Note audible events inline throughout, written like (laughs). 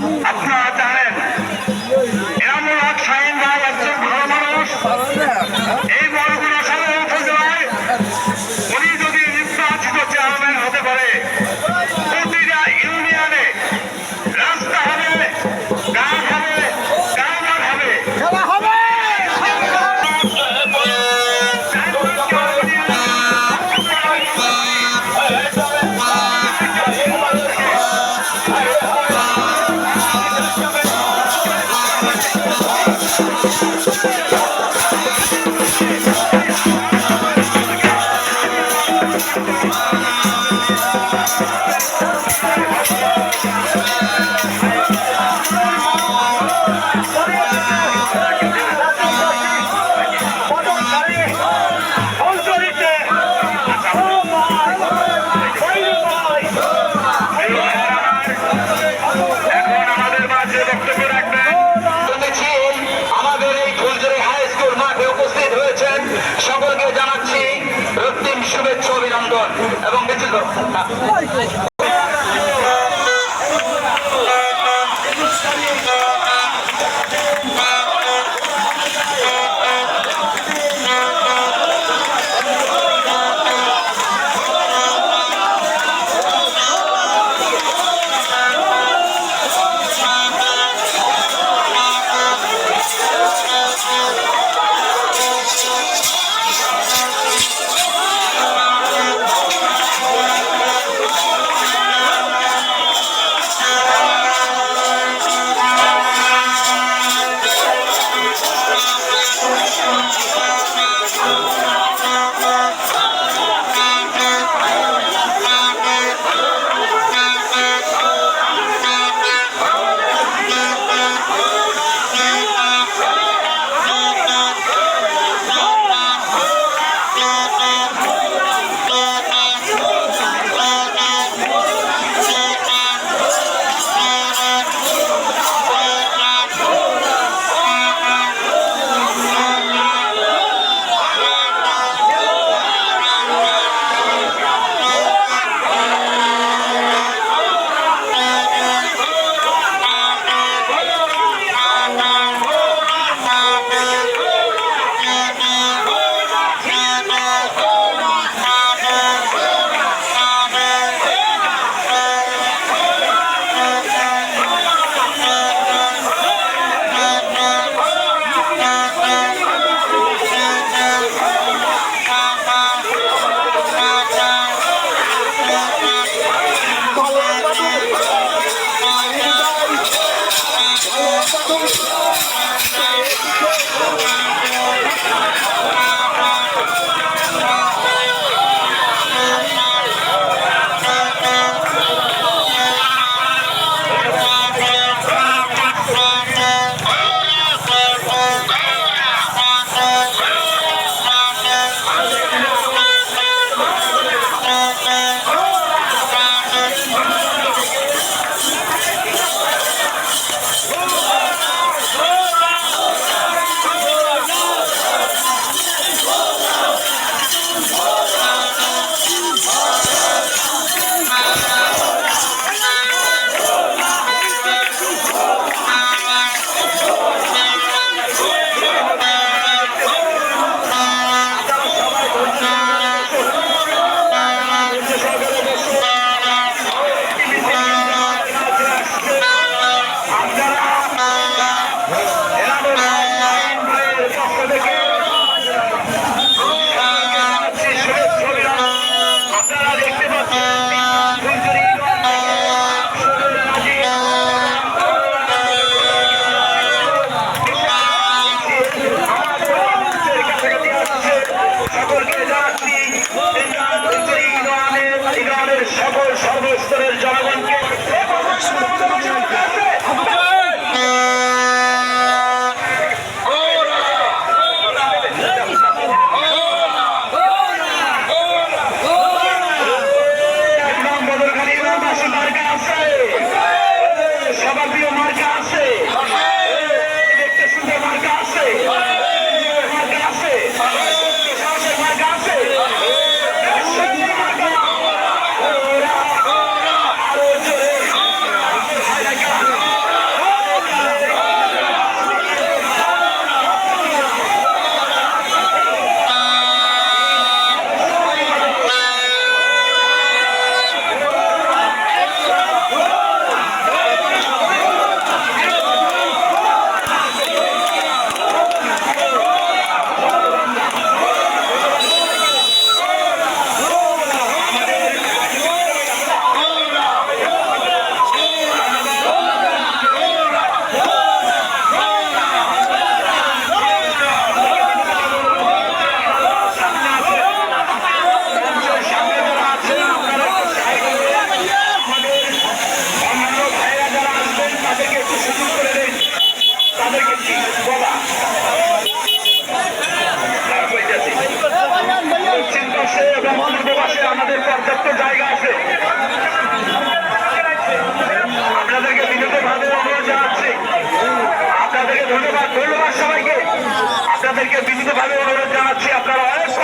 Ha ha! Michael! (laughs)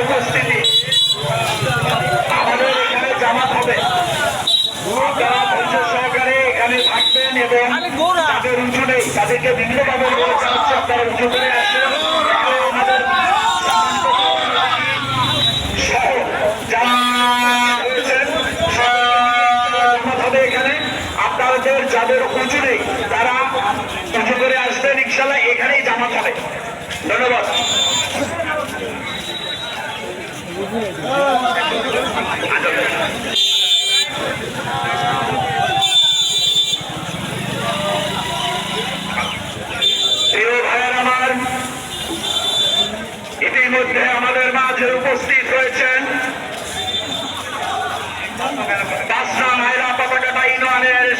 উপস্থিতি আমাদের এখানে জামাত হবে আপনারা ধৈর্য সহকারে এখানে নেই তাদেরকে বিভিন্নভাবে আপনারা উঁচু করে আসেন এখানে আমাদের সহ যারা রয়েছেন, সকলকে জামাত হবে এখানে আপনাদের যাদের উঁচু নেই তারা উঁচু করে আসবেন ইনশাল্লাহ এখানেই জামাত হবে ধন্যবাদ। ইতিমধ্যে আমাদের মাঝে উপস্থিত হয়েছেন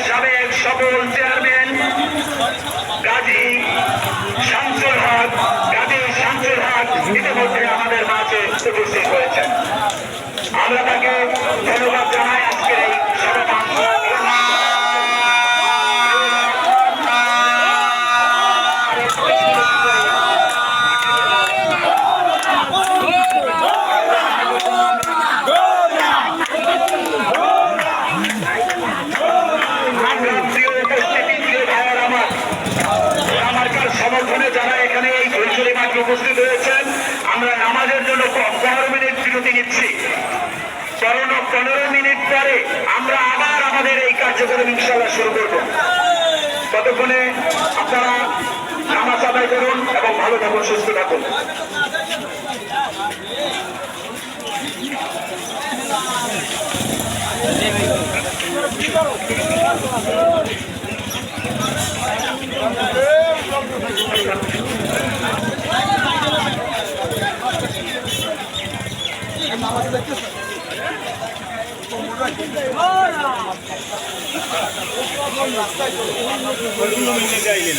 সাবেক সফল চেয়ারম্যান গাজী ইতিমধ্যে আমাদের মাঝে উপস্থিত হয়েছেন। আমরা তাকে ধন্যবাদ জানাই আজকের এই উপস্থিতি ভাইয়ের আমার নামাজের জন্য পনেরো মিনিট বিরতি নিচ্ছি। পনেরো পনেরো মিনিট পরে আমরা আবার আমাদের এই কার্যক্রম ইনশাল্লাহ শুরু করব। ততক্ষণে আপনারা নামাজ আদায় করুন এবং ভালো থাকুন, সুস্থ থাকুন। চাইলেন